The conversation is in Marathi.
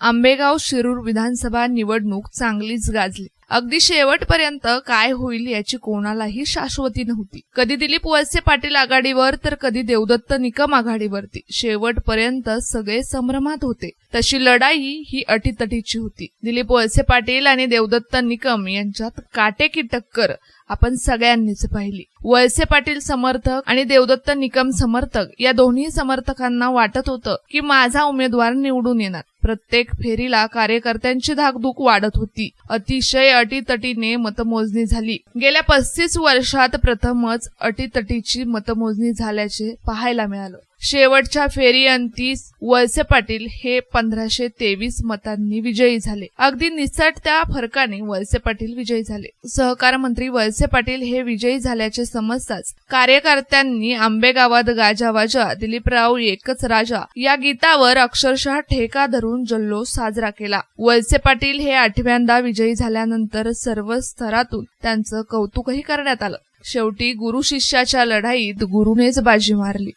आंबेगाव शिरूर विधानसभा निवडणूक चांगलीच गाजली. अगदी शेवटपर्यंत काय होईल याची कोणालाही शाश्वती नव्हती. कधी दिलीप वळसे पाटील आघाडीवर तर कधी देवदत्त निकम आघाडीवरती. शेवटपर्यंत सगळे संभ्रमात होते. तशी लढाई ही अटीतटीची होती. दिलीप वळसे पाटील आणि देवदत्त निकम यांच्यात काटेकी टक्कर आपण सगळ्यांनीच पाहिली. वळसे पाटील समर्थक आणि देवदत्त निकम समर्थक या दोन्ही समर्थकांना वाटत होतं की माझा उमेदवार निवडून येणार. प्रत्येक फेरीला कार्यकर्त्यांची धाकधूक वाढत होती. अतिशय अटीतटीने मतमोजणी झाली. गेल्या पस्तीस वर्षात प्रथमच अटीतटीची मतमोजणी झाल्याचे पाहायला मिळालं. शेवटच्या फेरीअंतीस वळसे पाटील हे पंधराशे तेवीस मतांनी विजयी झाले. अगदी निसटत्या फरकाने वळसे पाटील विजयी झाले. सहकार मंत्री वळसे पाटील हे विजयी झाल्याचे समजताच कार्यकर्त्यांनी आंबेगावात गाजा वाजा दिलीपराव एकच राजा या गीतावर अक्षरशः ठेका धरून जल्लोष साजरा केला. वळसे पाटील हे आठव्यांदा विजयी झाल्यानंतर सर्व स्तरातून त्यांचं कौतुकही करण्यात आलं. शेवटी गुरु शिष्याच्या लढाईत गुरुनेच बाजी मारली.